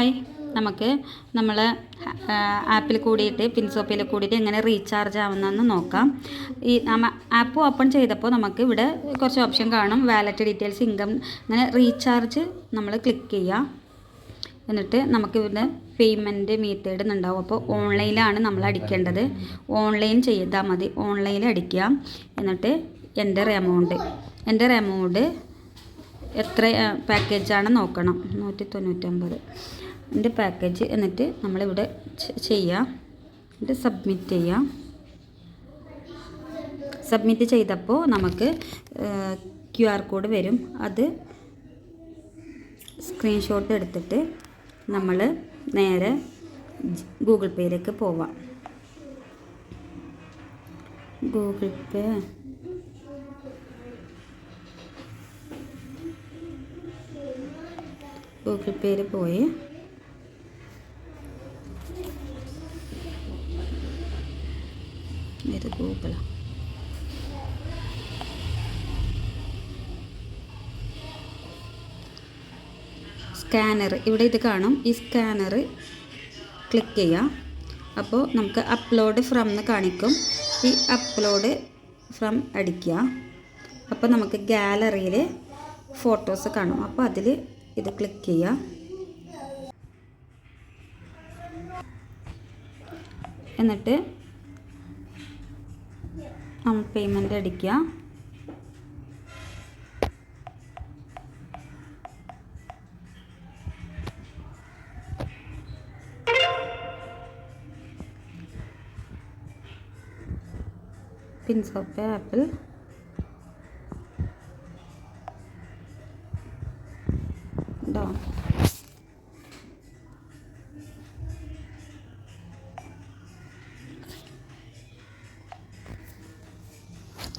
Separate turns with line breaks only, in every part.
Hi നമുക്ക് നമ്മൾ ആപ്പിൽ കൂടിയിട്ട് പിൻസോപ്പിൽ കൂടിയിട്ട് എങ്ങനെ റീചാർജ് ആവുന്നതെന്ന് നോക്കാം. ഈ നമ്മ ആപ്പ് ഓപ്പൺ ചെയ്തപ്പോൾ നമുക്ക് ഇവിടെ കുറച്ച് ഓപ്ഷൻ കാണും. വാലറ്റ് ഡീറ്റെയിൽസ് ഇൻകം അങ്ങനെ റീചാർജ് നമ്മൾ ക്ലിക്ക് ചെയ്യാം എന്നിട്ട് നമുക്ക് ഇവിടെ പേയ്മെന്റ് മീത്തേഡ് എന്നുണ്ടാവും. അപ്പോൾ ഓൺലൈനിലാണ് നമ്മൾ അടിക്കേണ്ടത്. ഓൺലൈൻ ചെയ്താൽ മതി. ഓൺലൈനിൽ അടിക്കുക. എന്നിട്ട് എന്റെ എമൗണ്ട് എന്റെ എമൗണ്ട് എത്ര പാക്കേജാണ് നോക്കണം. നൂറ്റി തൊണ്ണൂറ്റൊമ്പത് എന്റെ പാക്കേജ് എന്നിട്ട് നമ്മളിവിടെ ചെയ്യാം. എന്നിട്ട് സബ്മിറ്റ് ചെയ്യാം. സബ്മിറ്റ് ചെയ്തപ്പോൾ നമുക്ക് ക്യു ആർ കോഡ് വരും. അത് സ്ക്രീൻഷോട്ട് എടുത്തിട്ട് നമ്മൾ നേരെ ഗൂഗിൾ പേയിലേക്ക് പോവാം. ഗൂഗിൾ പേ. ഗൂഗിൾ പേയിൽ പോയി. ഇത് ഗൂഗിളാണ് സ്കാനർ. ഇവിടെ ഇത് കാണും. ഈ സ്കാനർ ക്ലിക്ക് ചെയ്യാം. അപ്പോൾ നമുക്ക് അപ്ലോഡ് ഫ്രം എന്ന് കാണിക്കും. ഈ അപ്ലോഡ് ഫ്രം അടിക്കുക. അപ്പോൾ നമുക്ക് ഗാലറിയിൽ ഫോട്ടോസ് കാണും. അപ്പോൾ അതിൽ ഇത് ക്ലിക്ക് ചെയ്യുക എന്നിട്ട് നമ്മൾ പേയ്മെന്റ് അടിക്കുക ഓഫ് ആപ്പിൾ ഡോൺ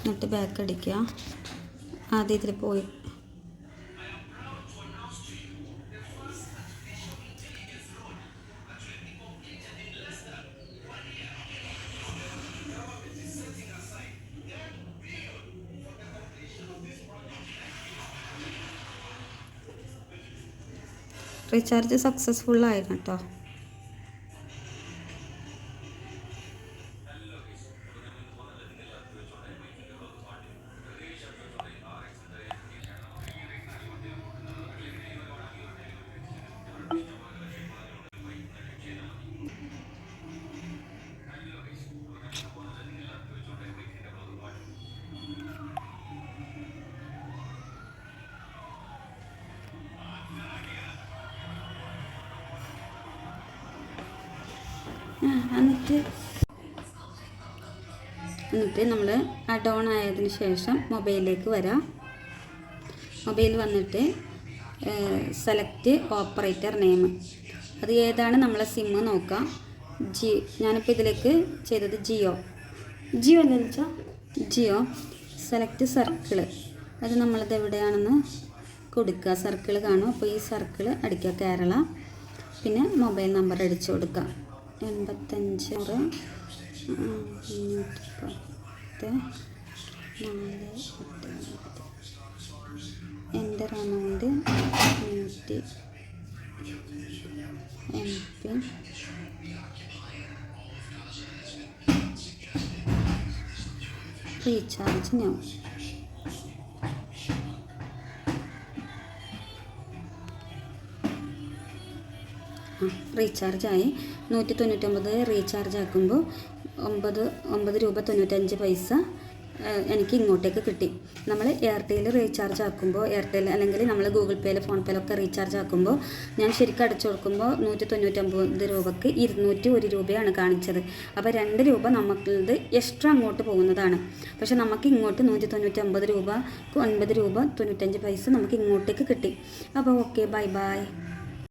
എന്നിട്ട് ബാക്ക് അടിക്കുക. ആദ്യം ഇതിൽ പോയി. റീചാർജ് സക്സസ്ഫുൾ ആയിരുന്നു കേട്ടോ എന്നിട്ട് എന്നിട്ട് നമ്മൾ ഓൺ ആയതിന് ശേഷം മൊബൈലിലേക്ക് വരാം. മൊബൈൽ വന്നിട്ട് സെലക്ട് ഓപ്പറേറ്റർ നെയിം അത് ഏതാണ് നമ്മളെ സിമ്മ് നോക്കാം. ജി ഞാനിപ്പോൾ ഇതിലേക്ക് ചെയ്തത് ജിയോ. ജിയോ എന്ന് വെച്ചാൽ ജിയോ സെലക്ട് സർക്കിൾ അത് നമ്മളത് എവിടെയാണെന്ന് കൊടുക്കുക. സർക്കിൾ കാണും. അപ്പോൾ ഈ സർക്കിൾ അടിക്കുക കേരള. പിന്നെ മൊബൈൽ നമ്പർ അടിച്ചു കൊടുക്കുക. എൺപത്തഞ്ച് നൂറ് പത്ത് നാല് എട്ട് ഒമ്പത് എന്റെ എമൗണ്ട് നൂറ്റി എം പി റീചാർജ് ഞാൻ റീചാർജായി. നൂറ്റി തൊണ്ണൂറ്റൊമ്പത് റീചാർജ് ആക്കുമ്പോൾ ഒമ്പത് ഒമ്പത് രൂപ തൊണ്ണൂറ്റഞ്ച് പൈസ എനിക്ക് ഇങ്ങോട്ടേക്ക് കിട്ടി. നമ്മൾ എയർടെൽ റീചാർജ് ആക്കുമ്പോൾ എയർടെൽ അല്ലെങ്കിൽ നമ്മൾ ഗൂഗിൾ പേയിൽ ഫോൺ പേയിലൊക്കെ റീചാർജ് ആക്കുമ്പോൾ ഞാൻ ശരിക്കും അടച്ചു കൊടുക്കുമ്പോൾ നൂറ്റി തൊണ്ണൂറ്റൊമ്പത് രൂപക്ക് ഇരുന്നൂറ്റി ഒരു രൂപയാണ് കാണിച്ചത്. അപ്പോൾ രണ്ട് രൂപ നമുക്കുള്ളത് എക്സ്ട്രാ അങ്ങോട്ട് പോകുന്നതാണ്. പക്ഷേ നമുക്ക് ഇങ്ങോട്ട് നൂറ്റി തൊണ്ണൂറ്റൊമ്പത് രൂപ ഒൻപത് രൂപ തൊണ്ണൂറ്റഞ്ച് പൈസ നമുക്ക് ഇങ്ങോട്ടേക്ക് കിട്ടി. അപ്പോൾ ഓക്കെ ബൈ ബൈ.